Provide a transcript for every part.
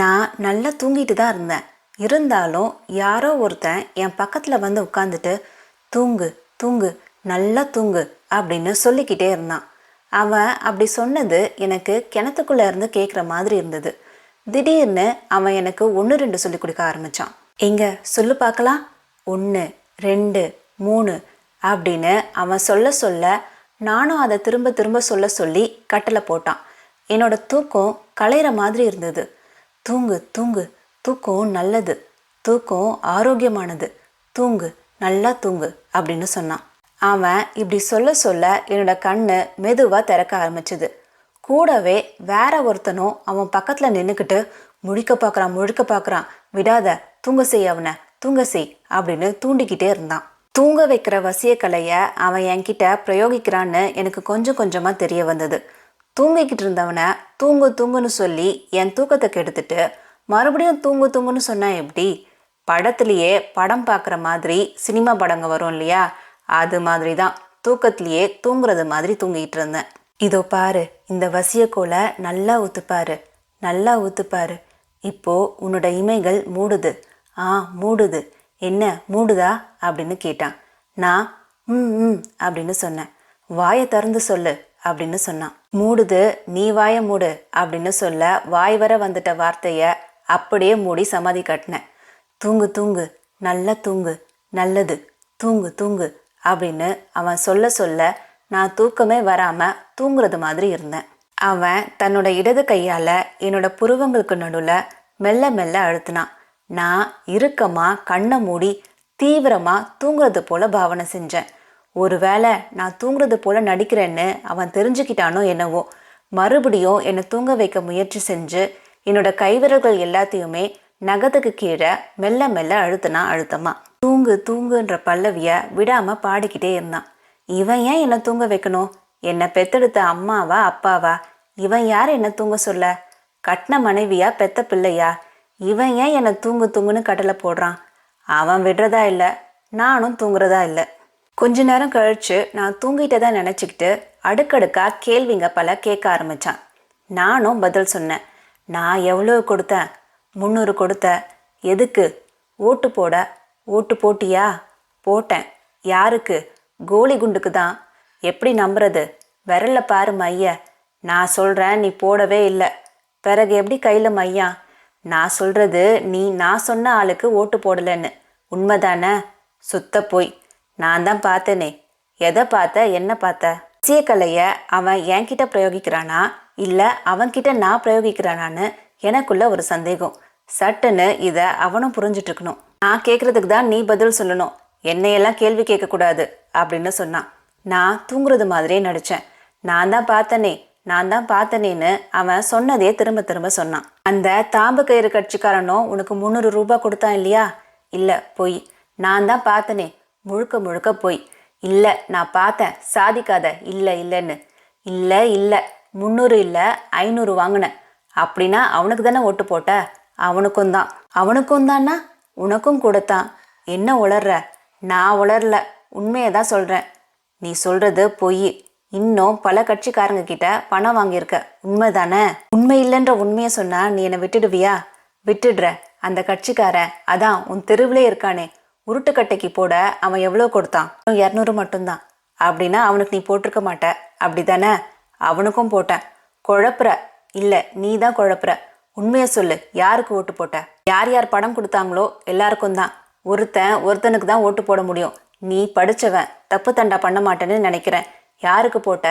நான் நல்லா தூங்கிட்டு தான் இருந்தேன். இருந்தாலும் யாரோ ஒருத்தன் என் பக்கத்தில் வந்து உட்காந்துட்டு தூங்கு தூங்கு நல்லா தூங்கு அப்படின்னு சொல்லிக்கிட்டே இருந்தான். அவன் அப்படி சொன்னது எனக்கு கிணத்துக்குள்ளே இருந்து கேட்குற மாதிரி இருந்தது. திடீர்னு அவன் எனக்கு ஒன்று ரெண்டு சொல்லி கொடுக்க ஆரம்பித்தான் எங்கே சொல்லு பார்க்கலாம். ஒன்று ரெண்டு மூணு அப்படின்னு அவன் சொல்ல சொல்ல நானும் அதை திரும்ப திரும்ப சொல்ல சொல்லி கட்டளை போட்டான். என்னோட தூக்கம் களையிற மாதிரி இருந்தது. தூங்கு தூங்கு. தூக்கம் நல்லது. தூக்கம் ஆரோக்கியமானது. தூங்கு நல்லா தூங்கு அப்படின்னு சொன்னான். அவன் இப்படி சொல்ல சொல்ல என்னோட கண்ணு மெதுவாக திறக்க ஆரம்பிச்சது. கூடவே வேற ஒருத்தனும் அவன் பக்கத்தில் நின்றுக்கிட்டு முழிக்க பார்க்குறான் முழிக்க பார்க்குறான் விடாத தூங்க செய் அவனை. தூங்க செய். அப்படின்னு தூண்டிக்கிட்டே இருந்தான். தூங்க வைக்கிற வசிய கலையை அவன் என்கிட்ட பிரயோகிக்கிறான்னு எனக்கு கொஞ்சம் கொஞ்சமாக தெரிய வந்தது. தூங்கிக்கிட்டு இருந்தவனை தூங்கு தூங்குன்னு சொல்லி என் தூக்கத்தை கெடுத்துட்டு மறுபடியும் தூங்கு தூங்குன்னு சொன்னால் எப்படி? படத்துலேயே படம் பார்க்குற மாதிரி சினிமா படங்க வரும் இல்லையா? அது மாதிரி தான் தூக்கத்திலேயே தூங்குறது மாதிரி தூங்கிட்டு இருந்தேன். இதோ பாரு இந்த வசியக்கோலை நல்லா ஊத்துப்பாரு. நல்லா ஊத்துப்பாரு. இப்போ உன்னோட இமைகள் மூடுது. ஆ மூடுது. என்ன மூடுதா? அப்படின்னு கேட்டான். நான் ம் ம் அப்படின்னு சொன்னேன். வாயை திறந்து சொல்லு அப்படின்னு சொன்னான். மூடுது நீ வாயை மூடு அப்படின்னு சொல்ல வாய் வர வந்துட்ட வார்த்தைய அப்படியே மூடி சமாதி கட்டினேன் தூங்கு தூங்கு நல்லா தூங்கு நல்லது தூங்கு தூங்கு அப்படின்னு அவன் சொல்ல சொல்ல நான் தூக்கமே வராம தூங்குறது மாதிரி இருந்தேன். அவன் தன்னோட இடது கையால என்னோட புருவங்களுக்கு நடுவில் மெல்ல மெல்ல அழுத்தினான். நான் இறுக்கமா கண்ணை மூடி தீவிரமா தூங்குறது போல பாவனை செஞ்சேன். ஒருவேளை நான் தூங்குறது போல நடிக்கிறேன்னு அவன் தெரிஞ்சுக்கிட்டானோ என்னவோ மறுபடியும் என்னை தூங்க வைக்க முயற்சி செஞ்சு என்னோட கைவிரல்கள் எல்லாத்தையுமே நகத்துக்கு கீழே மெல்ல மெல்ல அழுத்தினா அழுத்தமா. தூங்கு தூங்குன்ற பல்லவிய விடாம பாடிக்கிட்டே இருந்தான். இவன் ஏன் என்னை தூங்க வைக்கணும்? என்னை பெத்தெடுத்த அம்மாவா அப்பாவா? இவன் யார் என்னை தூங்க சொல்ல? கட்டின மனைவியா பெத்த பிள்ளையா? இவன் ஏன் என்னை தூங்கு தூங்குன்னு கட்டளை போடுறான்? அவன் விடுறதா இல்லை நானும் தூங்குறதா இல்லை. கொஞ்ச நேரம் கழிச்சு நான் தூங்கிட்டதா நினச்சிக்கிட்டு அடுக்கடுக்காக கேள்விங்க பல கேட்க ஆரம்பித்தான் நானும் பதில் சொன்னேன். நான் எவ்வளோ கொடுத்தேன்? முந்நூறு கொடுத்த. எதுக்கு? ஓட்டு போட. ஓட்டு போட்டியா? போட்டேன். யாருக்கு? கோலி குண்டுக்கு தான். எப்படி நம்புறது? விரல்ல பாரு மைய. நான் சொல்கிறேன் நீ போடவே இல்லை. பிறகு எப்படி கையில் மையா? நான் சொல்கிறது நீ நான் சொன்ன ஆளுக்கு ஓட்டு போடலைன்னு. உண்மைதானே? சுத்த போய். நான் தான் பார்த்தேனே. எதை பார்த்த என்ன பார்த்த? கலைய அவன் என்கிட்ட பிரயோகிக்கிறானா? இல்லை அவன்கிட்ட நான் பிரயோகிக்கிறானான்னு எனக்குள்ள ஒரு சந்தேகம். சட்டுன்னு இதை அவனும் புரிஞ்சிட்டு இருக்கணும் நான் கேட்குறதுக்கு தான் நீ பதில் சொல்லணும். என்னையெல்லாம் கேள்வி கேட்கக்கூடாது அப்படின்னு சொன்னான். நான் தூங்குறது மாதிரியே நடித்தேன் நான் தான் பார்த்தனே நான் தான் பார்த்தனேன்னு அவன் சொன்னதே திரும்ப திரும்ப சொன்னான். அந்த தாம்பு கயிறு கட்சிக்காரனும் உனக்கு முந்நூறு ரூபாய் கொடுத்தான் இல்லையா? இல்லை பொய். நான் தான் பார்த்தனே. முழுக்க முழுக்க பொய் இல்லை நான் பார்த்தேன் சாதிக்காத இல்லை இல்லைன்னு. இல்லை இல்லை முந்நூறு இல்லை ஐநூறு வாங்கினேன். அப்படின்னா அவனுக்கு தானே ஓட்டு போட்ட? அவனுக்கும் தான். அவனுக்கும் தானா? உனக்கும் கொடுத்தான். என்ன உளர்ற? நான் உளரல. உண்மையை தான் சொல்கிறேன் நீ சொல்கிறது பொய். இன்னும் பல கட்சிக்காரங்க கிட்ட பணம் வாங்கியிருக்க. உண்மை தானே? உண்மை இல்லைன்ற உண்மையை சொன்னா நீ என்னை விட்டுடுவியா? விட்டுடுற அந்த கட்சிக்காரன் அதான் உன் தெருவிலே இருக்கானே. உருட்டுக்கட்டைக்கு போட அவன் எவ்வளோ கொடுத்தான்? இரநூறு மட்டும்தான். அப்படின்னா அவனுக்கு நீ போட்டிருக்க மாட்ட. அப்படி தானே அவனுக்கும் போட்டேன். குழப்புற. இல்லை நீ தான் குழப்புற. உண்மையை சொல்லு. யாருக்கு ஓட்டு போட்ட? யார் யார் படம் கொடுத்தாங்களோ எல்லாருக்கும் தான். ஒருத்தன் ஒருத்தனுக்கு தான் ஓட்டு போட முடியும். நீ படிச்சவன். தப்பு தண்டா பண்ண மாட்டேன்னு நினைக்கிறேன். யாருக்கு போட்ட?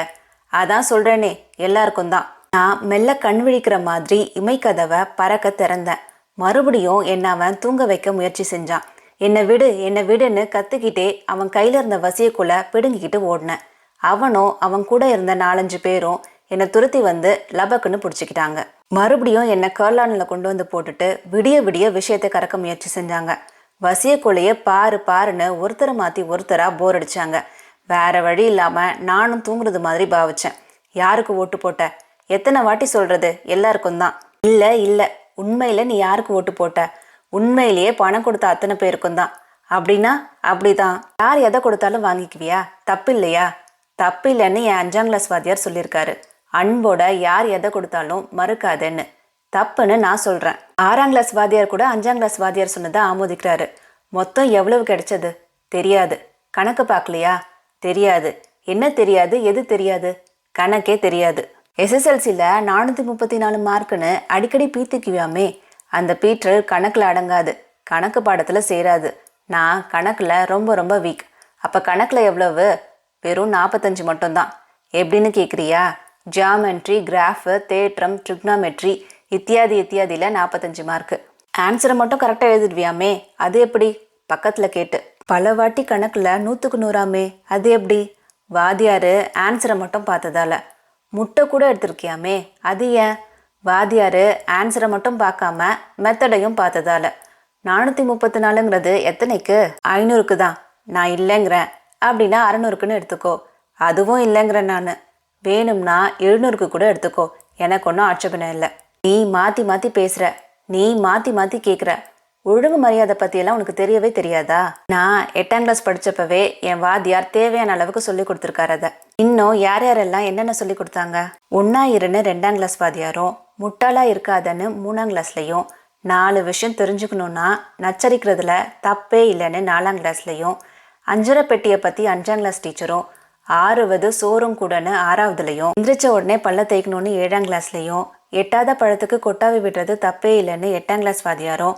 அதான் சொல்கிறேனே எல்லாருக்கும் தான். நான் மெல்ல கண் விழிக்கிற மாதிரி இமைக்கதவை பறக்க திறந்தேன். மறுபடியும் என்னை அவன் தூங்க வைக்க முயற்சி செஞ்சான். என்னை விடு என்னை விடுன்னு கத்துக்கிட்டே அவன் கையில இருந்த வசியக்குள்ளே பிடுங்கிக்கிட்டு ஓடினேன். அவனும் அவன் கூட இருந்த நாலஞ்சு பேரும் என்னை துரத்தி வந்து லபக்குன்னு பிடிச்சிக்கிட்டாங்க. மறுபடியும் என்னை கர்லானில் கொண்டு வந்து போட்டுட்டு விடிய விடிய விஷயத்தை கறக்க முயற்சி செஞ்சாங்க. வசியக்குள்ளையே பாரு பாருன்னு ஒருத்தரை மாற்றி ஒருத்தராக போர் அடிச்சாங்க. வேற வழி இல்லாமல் நானும் தூங்குறது மாதிரி பாவிச்சேன். யாருக்கு ஓட்டு போட்ட? எத்தனை வாட்டி சொல்றது? எல்லாருக்கும் தான். இல்லை இல்லை. உண்மையில் நீ யாருக்கு ஓட்டு போட்ட? உண்மையிலேயே பணம் கொடுத்த அத்தனை பேருக்கும் தான். அப்படின்னா அப்படிதான். யார் எதை கொடுத்தாலும் வாங்கிக்குவியா? தப்பு இல்லையா தப்பு இல்லைன்னு என் அஞ்சாம் கிளாஸ் வாத்தியார் சொல்லியிருக்காரு. அன்போட யார் எதை கொடுத்தாலும் மறுக்காதேன்னு. தப்புன்னு நான் சொல்கிறேன் ஆறாம் கிளாஸ் வாத்தியார் கூட அஞ்சாம் கிளாஸ் வாத்தியார் சொன்னதை ஆமோதிக்கிறாரு. மொத்தம் எவ்வளவு கிடைச்சது? தெரியாது. கணக்கு பார்க்கலையா? தெரியாது. என்ன தெரியாது? எது தெரியாது? கணக்கே தெரியாது. எஸ்எஸ்எல்சியில் நானூற்றி முப்பத்தி நாலு மார்க்குன்னு அடிக்கடி பீத்திக்குவியாமே. அந்த பீட்டர் கணக்கில் அடங்காது. கணக்கு பாடத்தில் சேராது. நான் கணக்கில் ரொம்ப ரொம்ப வீக் அப்போ கணக்கில் எவ்வளவு? வெறும் நாற்பத்தஞ்சு மட்டும்தான். எப்படின்னு கேட்குறியா ஜியாமெட்ரி கிராஃபு தேற்றம் ட்ரிக்னாமெட்ரி இத்தியாதி இத்தியாதியில் நாற்பத்தஞ்சு மார்க்கு ஆன்சரை மட்டும் கரெக்டாக எழுதிடுவியாமே? அது எப்படி? பக்கத்தில் கேட்டு. பல வாட்டி கணக்கில் நூற்றுக்கு நூறாமே? அது எப்படி? வாதியார் ஆன்சரை மட்டும் பார்த்ததால. முட்டை கூட எடுத்திருக்கியாமே? அது ஏன்? வாதியார் ஆன்சரை மட்டும் பார்க்காம மெத்தடையும் பார்த்ததால. நானூற்றி முப்பத்தி நாலுங்கிறது எத்தனைக்கு? ஐநூறுக்கு தான். நான் இல்லைங்கிறேன். அப்படின்னா அறநூறுக்குன்னு எடுத்துக்கோ. அதுவும் இல்லைங்கிறேன் நான். வேணும்னா எழுநூறுக்கு கூட எடுத்துக்கோ. எனக்கு ஒன்றும் ஆட்சேபனை இல்லை. நீ மாற்றி மாற்றி பேசுகிற நீ மாற்றி மாற்றி கேட்குற ஒழுங்கு மரியாதை பற்றியெல்லாம் உனக்கு தெரியவே தெரியாதா? நான் எட்டாம் கிளாஸ் படித்தப்பவே என் வாத்தியார் தேவையான அளவுக்கு சொல்லி கொடுத்துருக்காரு அதை. இன்னும் யார் யாரெல்லாம் என்னென்ன சொல்லி கொடுத்தாங்க? ஒன்றா இருன்னு ரெண்டாம் கிளாஸ் வாத்தியாரும் முட்டாளா இருக்காதன்னு மூணாம் கிளாஸ்லையும் நாலு விஷயம் தெரிஞ்சுக்கணுன்னா நச்சரிக்கிறதுல தப்பே இல்லைன்னு நாலாம் கிளாஸ்லையும் அஞ்சரை பெட்டியை பற்றி அஞ்சாம் கிளாஸ் டீச்சரும் ஆறுவது சோறும் கூடன்னு ஆறாவதுலையும் எந்திரிச்ச உடனே பல்ல தேய்க்கணும்னு ஏழாம் கிளாஸ்லையும் எட்டாத பழத்துக்கு கொட்டாவி விடுறது தப்பே இல்லைன்னு எட்டாம் கிளாஸ் வாத்தியாரும்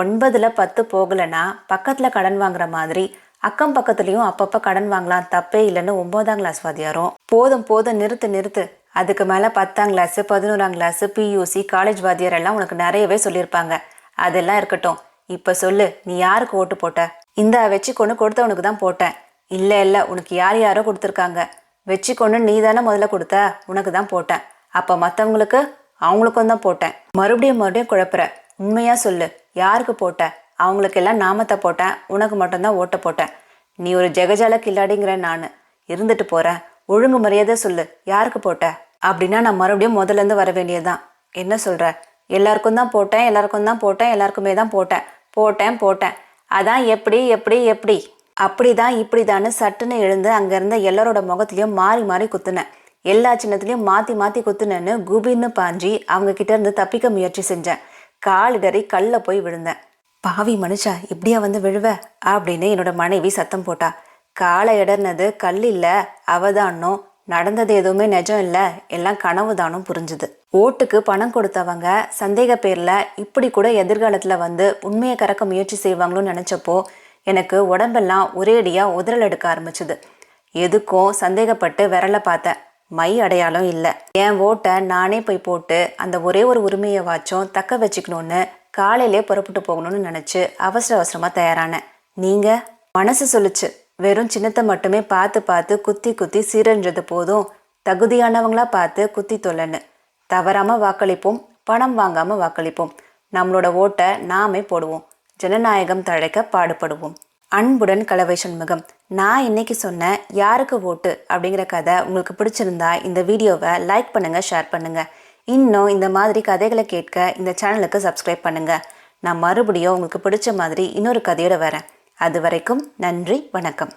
ஒன்பதில் பத்து போகலைன்னா பக்கத்தில் கடன் வாங்குற மாதிரி அக்கம் பக்கத்துலேயும் அப்பப்போ கடன் வாங்கலாம். தப்பே இல்லைன்னு ஒன்பதாம் கிளாஸ் வாத்தியாரும் போதும் போதும் நிறுத்து நிறுத்து. அதுக்கு மேலே பத்தாம் கிளாஸு பதினோராம் கிளாஸு பியூசி காலேஜ் வாத்தியார் எல்லாம் உனக்கு நிறையவே சொல்லியிருப்பாங்க. அதெல்லாம் இருக்கட்டும். இப்போ சொல்லு நீ யாருக்கு ஓட்டு போட்ட? இந்த வச்சு கொண்டு கொடுத்தவனுக்கு தான் போட்டேன். இல்லை இல்லை உனக்கு யார் யாரோ கொடுத்துருக்காங்க. வச்சு கொண்டு நீ தானே முதல்ல கொடுத்த? உனக்கு தான் போட்டேன். அப்போ மற்றவங்களுக்கு அவங்களுக்கும் தான் போட்டேன். மறுபடியும் மறுபடியும் குழப்புற. உண்மையாக சொல்லு. யாருக்கு போட்ட அவங்களுக்கெல்லாம் நாமத்தை போட்டேன். உனக்கு மட்டும்தான் ஓட்ட போட்டேன். நீ ஒரு ஜெகஜால கில்லாடிங்கிற நான். இருந்துட்டு போறேன் ஒழுங்கு மரியாதை சொல்லு. யாருக்கு போட்ட அப்படின்னா நான் மறுபடியும் முதல்ல இருந்து வர வேண்டியதுதான். என்ன சொல்ற? எல்லாருக்கும் தான் போட்டேன் எல்லாருக்கும் தான் போட்டேன் எல்லாருக்குமே தான் போட்டேன். போட்டேன் போட்டேன். அதான் எப்படி எப்படி எப்படி? அப்படிதான் இப்படிதான்னு சட்டுன்னு எழுந்து அங்கேருந்த எல்லாரோட முகத்திலையும் மாறி மாறி குத்துனேன். எல்லா சின்னத்துலேயும் மாத்தி மாத்தி குத்துனேன்னு குபின்னு பாஞ்சி அவங்க கிட்ட இருந்து தப்பிக்க முயற்சி செஞ்சேன். காலிடறி கல்ல போய் விழுந்தேன். பாவி மனுஷா இப்படியா வந்து விழுவ? அப்படின்னு என்னோட மனைவி சத்தம் போட்டா. காலை இடர்னது கல் இல்லை அவதானோ. நடந்தது எதுவுமே நிஜம் இல்லை எல்லாம் கனவு தானும் புரிஞ்சுது. ஓட்டுக்கு பணம் கொடுத்தவங்க சந்தேக பேரில் இப்படி கூட எதிர்காலத்தில் வந்து உண்மையை கறக்க முயற்சி செய்வாங்களோன்னு நினச்சப்போ எனக்கு உடம்பெல்லாம் ஒரேடியாக உதறல் எடுக்க ஆரம்பிச்சுது. எதுக்கும் சந்தேகப்பட்டு விரல பார்த்தேன். மை அடையாளம் இல்லை. என் ஓட்டை நானே போய் போட்டு அந்த ஒரே ஒரு உரிமையை வாச்சும் தக்க வச்சுக்கணும்னு காலையிலே புறப்பட்டு போகணும்னு நினச்சி அவசர அவசரமாக தயாரானேன் நீங்கள் மனசு சொல்லுச்சு. வெறும் சின்னத்தை மட்டுமே பார்த்து பார்த்து குத்தி குத்தி சீரழிஞ்சது போதும். தகுதியானவங்களா பார்த்து குத்தி தொல்லன்னு. தவறாமல் வாக்களிப்போம் பணம் வாங்காமல் வாக்களிப்போம். நம்மளோட ஓட்டை நாமே போடுவோம். ஜனநாயகம் தழைக்க பாடுபடுவோம். அன்புடன் கலவை சண்முகம். நான் இன்னைக்கு சொன்ன யாருக்கு ஓட்டு அப்படிங்கிற கதை உங்களுக்கு பிடிச்சிருந்தா இந்த வீடியோவை லைக் பண்ணுங்க ஷேர் பண்ணுங்க. இன்னும் இந்த மாதிரி கதைகளை கேட்க இந்த சேனலுக்கு சப்ஸ்கிரைப் பண்ணுங்க. நான் மறுபடியும் உங்களுக்கு பிடிச்ச மாதிரி இன்னொரு கதையோட வரேன். அது வரைக்கும் நன்றி வணக்கம்.